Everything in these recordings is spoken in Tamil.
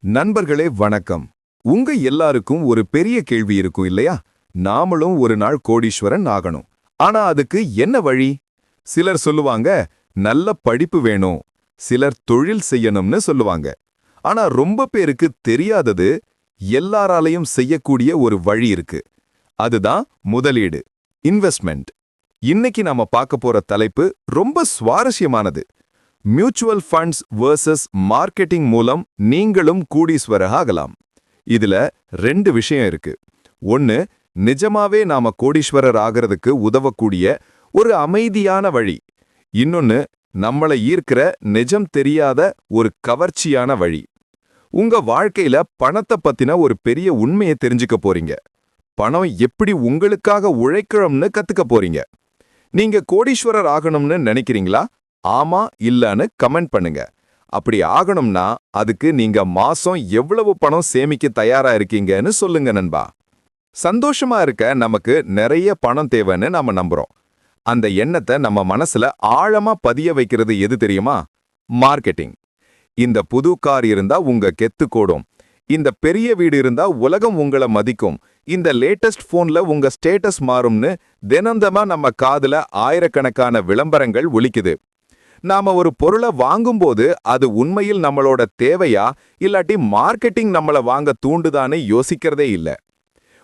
நண்பர்களே வணக்கம். உங்க எல்லாருக்கும் ஒரு பெரிய கேள்வி இருக்கும் இல்லையா? நாமளும் ஒரு நாள் கோடீஸ்வரன் ஆகணும். ஆனா அதுக்கு என்ன வழி? சிலர் சொல்லுவாங்க நல்ல படிப்பு வேணும். சிலர் தொழில் செய்யணும்னு சொல்லுவாங்க. ஆனா ரொம்ப பேருக்கு தெரியாதது எல்லாராலையும் செய்யக்கூடிய ஒரு வழி இருக்கு. அதுதான் முதலீடு இன்வெஸ்ட்மெண்ட். இன்னைக்கு நாம பார்க்க போற தலைப்பு ரொம்ப சுவாரஸ்யமானது. மியூச்சுவல் ஃபண்ட்ஸ் வர்சஸ் மார்க்கெட்டிங் மூலம் நீங்களும் கூடீஸ்வரர் ஆகலாம். இதுல ரெண்டு விஷயம் இருக்கு. ஒன்னு நிஜமாவே நாம கோடீஸ்வரர் ஆகிறதுக்கு உதவக்கூடிய ஒரு அமைதியான வழி. இன்னொன்னு நம்மளை ஈர்க்கிற நிஜம் தெரியாத ஒரு கவர்ச்சியான வழி. உங்க வாழ்க்கையில பணத்தை பத்தின ஒரு பெரிய உண்மையை தெரிஞ்சுக்க போறீங்க. பணம் எப்படி உங்களுக்காக உழைக்கிறோம்னு கத்துக்க போறீங்க. நீங்க கோடீஸ்வரர் ஆகணும்னு நினைக்கிறீங்களா? ஆமா இல்லன்னு கமெண்ட் பண்ணுங்க. அப்படி ஆகணும்னா அதுக்கு நீங்க மாசம் எவ்வளவு பணம் சேமிக்க தயாரா இருக்கீங்கன்னு சொல்லுங்க நண்பா. சந்தோஷமா இருக்க நமக்கு நிறைய பணம் தேவைன்னு நாம நம்புறோம். அந்த எண்ணத்தை நம்ம மனசுல ஆழமா பதிய வைக்கிறது எது தெரியுமா? மார்க்கெட்டிங். இந்த புது கார் இருந்தா உங்க கெத்து கூடும். இந்த பெரிய வீடு இருந்தா உலகம் உங்களை மதிக்கும். இந்த லேட்டஸ்ட் போன்ல உங்க ஸ்டேட்டஸ் மாறும்னு தினந்தமா நம்ம காதுல ஆயிரக்கணக்கான விளம்பரங்கள் ஒழிக்குது நாம ஒரு பொருளை வாங்கும்போது அது உண்மையில் நம்மளோட தேவையா? இல்லாட்டி மார்க்கெட்டிங் நம்மள வாங்க தூண்டுதான்னு யோசிக்கிறதே இல்ல.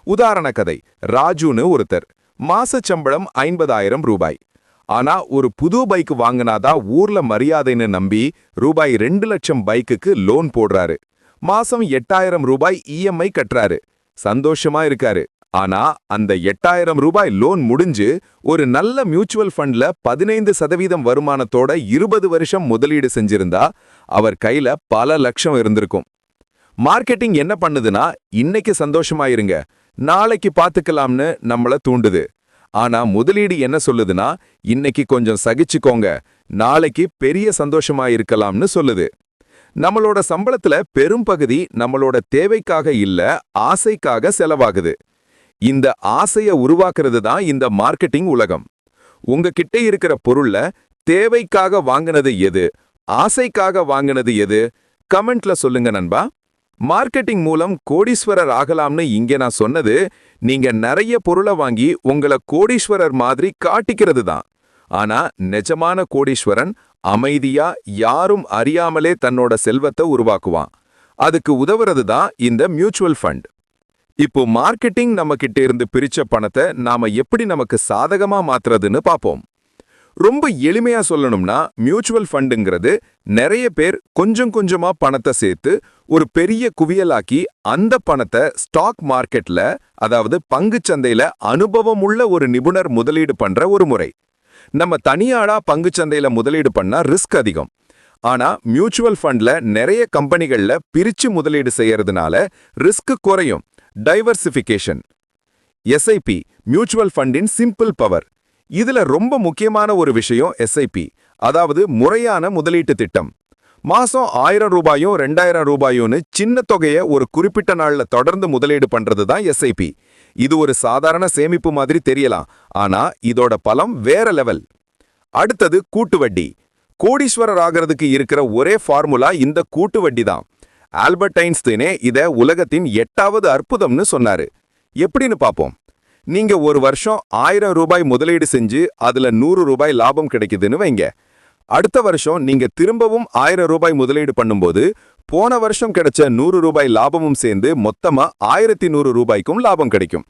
உதாரண கதை. ராஜுன்னு ஒருத்தர். மாச சம்பளம் ஐம்பதாயிரம் ரூபாய். ஆனா ஒரு புது பைக் வாங்கினாதான் ஊர்ல மரியாதைன்னு நம்பி ரூபாய் ரெண்டு லட்சம் பைக்குக்கு லோன் போடுறாரு. மாசம் எட்டாயிரம் ரூபாய் இஎம்ஐ கட்டுறாரு. சந்தோஷமா இருக்காரு. ஆனா அந்த எட்டாயிரம் ரூபாய் லோன் முடிஞ்சு ஒரு நல்ல மியூச்சுவல் ஃபண்ட்ல பதினைந்து சதவீதம் வருமானத்தோட இருபது வருஷம் முதலீடு செஞ்சிருந்தா அவர் கையில பல லட்சம் இருந்திருக்கும். மார்க்கெட்டிங் என்ன பண்ணுதுன்னா இன்னைக்கு சந்தோஷமாயிருங்க நாளைக்கு பாத்துக்கலாம்னு நம்மள தூண்டுது. ஆனா முதலீடு என்ன சொல்லுதுன்னா இன்னைக்கு கொஞ்சம் சகிச்சுக்கோங்க நாளைக்கு பெரிய சந்தோஷமாயிருக்கலாம்னு சொல்லுது. நம்மளோட சம்பளத்துல பெரும் பகுதி நம்மளோட தேவைக்காக இல்ல ஆசைக்காக செலவாகுது. இந்த ஆசைய உருவாக்குறது தான் இந்த மார்க்கெட்டிங் உலகம். உங்ககிட்ட இருக்கிற பொருள்ல தேவைக்காக வாங்கினது எது? ஆசைக்காக வாங்கினது எது? கமெண்ட்ல சொல்லுங்க நண்பா. மார்க்கெட்டிங் மூலம் கோடீஸ்வரர் ஆகலாம்னு இங்க நான் சொன்னது நீங்க நிறைய பொருளை வாங்கி உங்களை கோடீஸ்வரர் மாதிரி காட்டிக்கிறது தான். ஆனா நிஜமான கோடீஸ்வரன் அமைதியா யாரும் அறியாமலே தன்னோட செல்வத்தை உருவாக்குவான். அதுக்கு உதவுறது தான் இந்த மியூச்சுவல் ஃபண்ட். இப்போ மார்க்கெட்டிங் நம்ம கிட்ட இருந்து பிரிச்ச பணத்தை நாம எப்படி நமக்கு சாதகமா மாத்துறதுன்னு பாப்போம். ரொம்ப எளிமையா சொல்லணும்னா மியூச்சுவல் ஃபண்டுங்கிறது நிறைய பேர் கொஞ்சம் கொஞ்சமா பணத்தை சேர்த்து ஒரு பெரிய குவியலாக்கி அந்த பணத்தை ஸ்டாக் மார்க்கெட்ல அதாவது பங்குச் சந்தையில அனுபவமுள்ள ஒரு நிபுணர் முதலீடு பண்ற ஒரு முறை. நம்ம தனியாளா பங்குச் சந்தையில முதலீடு பண்ணா ரிஸ்க் அதிகம். ஆனா மியூச்சுவல் ஃபண்ட்ல நிறைய கம்பெனிகள்ல பிரிச்சு முதலீடு செய்யறதுனால ரிஸ்க் குறையும். டைவர்சிஃபிகேஷன். எஸ்ஐபி மியூச்சுவல் ஃபண்டின் சிம்பிள் பவர் இதுல ரொம்ப முக்கியமான ஒரு விஷயம் எஸ்ஐபி அதாவது முறையான முதலீட்டு திட்டம். மாசம் ஆயிரம் ரூபாயும் ரெண்டாயிரம் ரூபாயும்னு சின்ன தொகையை ஒரு குறிப்பிட்ட நாள்ல தொடர்ந்து முதலீடு பண்றது தான் எஸ்ஐபி இது ஒரு சாதாரண சேமிப்பு மாதிரி தெரியலாம் ஆனா இதோட பலம் வேற லெவல் அடுத்தது கூட்டு வட்டி. கோடீஸ்வரர் ஆகிறதுக்கு இருக்கிற ஒரே ஃபார்முலா இந்த கூட்டு வட்டி தான் ஆல்பர்ட் ஐன்ஸ்தீனே இத உலகத்தின் எட்டாவது அற்புதம்னு சொன்னாரு. எப்படின்னு பார்ப்போம் நீங்க ஒரு வருஷம் ஆயிரம் ரூபாய் முதலீடு செஞ்சு அதுல நூறு ரூபாய் லாபம் கிடைக்குதுன்னு வைங்க. அடுத்த வருஷம் நீங்க திரும்பவும் ஆயிரம் ரூபாய் முதலீடு பண்ணும்போது போன வருஷம் கிடைச்ச நூறு ரூபாய் லாபமும் சேர்ந்து மொத்தமா ஆயிரத்தி நூறு ரூபாய்க்கும் லாபம் கிடைக்கும்.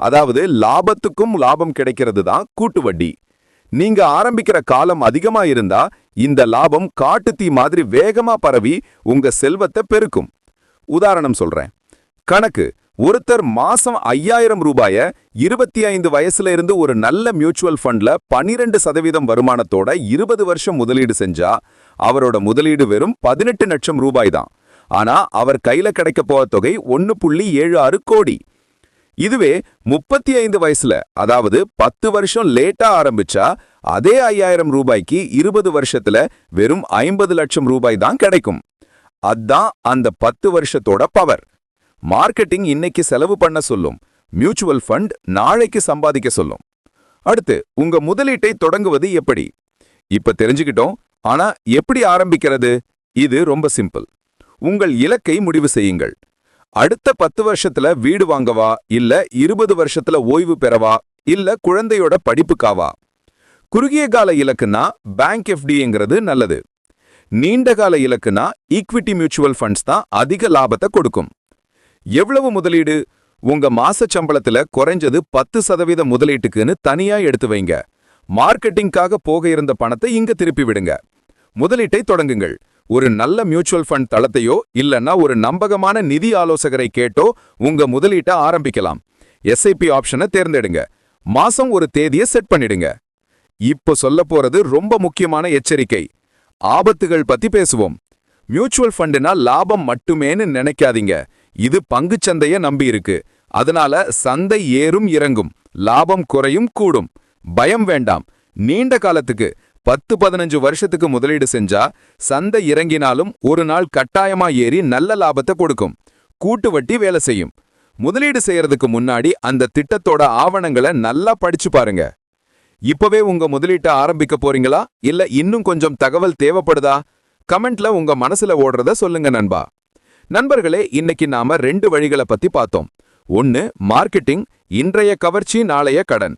அதாவது லாபத்துக்கும் லாபம் கிடைக்கிறது தான் கூட்டு வட்டி. நீங்க ஆரம்பிக்கிற காலம் அதிகமா இருந்தா இந்த லாபம் காட்டுத்தீ மாதிரி வேகமா பரவி உங்க செல்வத்தை பெருக்கும். உதாரணம் சொல்றேன். கணக்கு ஒருத்தர் மாசம் ஐயாயிரம் ரூபாய இருபத்தி ஐந்து வயசுல இருந்து ஒரு நல்ல மியூச்சுவல் ஃபண்ட்ல பனிரெண்டு சதவீதம் வருமானத்தோட இருபது வருஷம் முதலீடு செஞ்சா அவரோட முதலீடு வெறும் பதினெட்டு லட்சம் ரூபாய் தான். ஆனா அவர் கையில கிடைக்க போற தொகை ஒன்னு புள்ளி ஏழு ஆறு கோடி. இதுவே முப்பத்தி ஐந்து வயசுல அதாவது பத்து வருஷம் லேட்டா ஆரம்பிச்சா அதே ஐயாயிரம் ரூபாய்க்கு இருபது வருஷத்துல வெறும் ஐம்பது லட்சம் ரூபாய் தான் கிடைக்கும். அதான் அந்த பத்து வருஷத்தோட பவர் மார்க்கெட்டிங் இன்னைக்கு செலவு பண்ண சொல்லும். மியூச்சுவல் ஃபண்ட் நாளைக்கு சம்பாதிக்க சொல்லும். அடுத்து உங்க முதலீட்டை தொடங்குவது எப்படி? இப்ப தெரிஞ்சுக்கிட்டோம். ஆனா எப்படி ஆரம்பிக்கிறது? இது ரொம்ப சிம்பிள் உங்கள் இலக்கை முடிவு செய்யுங்கள். அடுத்த பத்து வருஷத்துல வீடு வாங்கவா? இல்ல இருபது வருஷத்துல ஓய்வு பெறவா? இல்ல குழந்தையோட படிப்புக்காவா? குறுகிய கால இலக்குனா பேங்க் எஃப்டிங்கிறது நல்லது. நீண்ட கால இலக்குனா ஈக்விட்டி மியூச்சுவல் ஃபண்ட்ஸ் தான் அதிக லாபத்தை கொடுக்கும். எவ்வளவு முதலீடு? உங்க மாச சம்பளத்துல குறைஞ்சது பத்து சதவீத முதலீட்டுக்குன்னு தனியா எடுத்து வைங்க. மார்க்கெட்டிங்காக போக இருந்த பணத்தை இங்க திருப்பி விடுங்க. முதலீட்டை தொடங்குங்கள். ஒரு நல்ல மியூச்சுவல் ஃபண்ட் தளத்தையோ இல்லைன்னா ஒரு நம்பகமான நிதி ஆலோசகரை கேட்டோ உங்க முதலீட்டை ஆரம்பிக்கலாம். எஸ்ஐபி ஆப்ஷனை தேர்ந்தெடுங்க. மாசம் ஒரு தேதியை செட் பண்ணிடுங்க. இப்போ சொல்ல போறது ரொம்ப முக்கியமான எச்சரிக்கை. ஆபத்துகள் பத்தி பேசுவோம். மியூச்சுவல் ஃபண்டுனா லாபம் மட்டுமேன்னு நினைக்காதீங்க. இது பங்குச்சந்தைய நம்பி இருக்கு. அதனால சந்தை ஏறும் இறங்கும். லாபம் குறையும் கூடும். பயம் வேண்டாம். நீண்ட காலத்துக்கு பத்து பதினஞ்சு வருஷத்துக்கு முதலீடு செஞ்சா சந்தை இறங்கினாலும் ஒரு நாள் கட்டாயமா ஏறி நல்ல லாபத்தை கொடுக்கும். கூட்டு வட்டி வேலை செய்யும். முதலீடு செய்யறதுக்கு முன்னாடி அந்த திட்டத்தோட ஆவணங்களை நல்லா படிச்சு பாருங்க. இப்பவே உங்க முதலீட்டை ஆரம்பிக்க போறீங்களா? இல்ல இன்னும் கொஞ்சம் தகவல் தேவைப்படுதா? கமெண்ட்ல உங்க மனசுல ஓடுறத சொல்லுங்க நண்பா. நண்பர்களே இன்னைக்கு நாம ரெண்டு வழிகளை பத்தி பார்த்தோம். ஒன்னு மார்க்கெட்டிங் இன்றைய கவர்ச்சி நாளைய கடன்.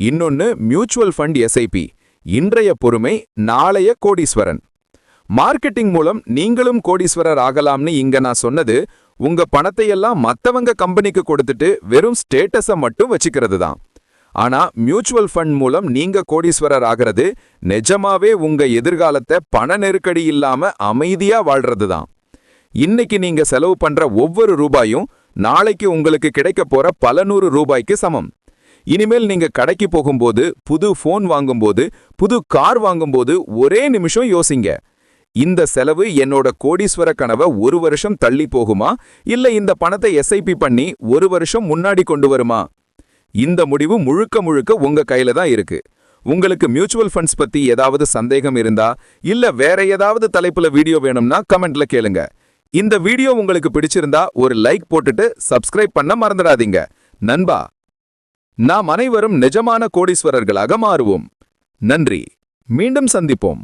இன்னொன்னு மியூச்சுவல் ஃபண்ட் எஸ்ஐபி இன்றைய பொறுமை நாளைய கோடீஸ்வரன். மார்க்கெட்டிங் மூலம் நீங்களும் கோடீஸ்வரர் ஆகலாம்னு இங்க நான் சொன்னது உங்க பணத்தையெல்லாம் மத்தவங்க கம்பெனிக்கு கொடுத்துட்டு வெறும் ஸ்டேட்டஸ மட்டும் வச்சுக்கிறது தான் ஆனா மியூச்சுவல் ஃபண்ட் மூலம் நீங்க கோடீஸ்வரர் ஆகிறது நிஜமாவே உங்க எதிர்காலத்தை பண நெருக்கடி இல்லாம அமைதியா வாழ்றது தான் இன்னைக்கு நீங்க செலவு பண்ற ஒவ்வொரு ரூபாயும் நாளைக்கு உங்களுக்கு கிடைக்க போற பல நூறு ரூபாய்க்கு சமம். இனிமேல் நீங்க கடைக்கு போகும்போது புது ஃபோன் வாங்கும்போது புது கார் வாங்கும்போது ஒரே நிமிஷம் யோசிங்க. இந்த செலவு என்னோட கோடீஸ்வர கனவை ஒரு வருஷம் தள்ளி போகுமா? இல்ல இந்த பணத்தை எஸ்ஐபி பண்ணி ஒரு வருஷம் முன்னாடி கொண்டு வருமா? இந்த முடிவு முழுக்க முழுக்க உங்க கையில தான் இருக்கு. உங்களுக்கு மியூச்சுவல் ஃபண்ட்ஸ் பத்தி ஏதாவது சந்தேகம் இருந்தா இல்ல வேற ஏதாவது தலைப்புல வீடியோ வேணும்னா கமெண்ட்ல கேளுங்க. இந்த வீடியோ உங்களுக்கு பிடிச்சிருந்தா ஒரு லைக் போட்டுட்டு சப்ஸ்கிரைப் பண்ண மறந்துடாதீங்க. நண்பா நாம் அனைவரும் நிஜமான கோடீஸ்வரர்களாக மாறுவோம். நன்றி மீண்டும் சந்திப்போம்.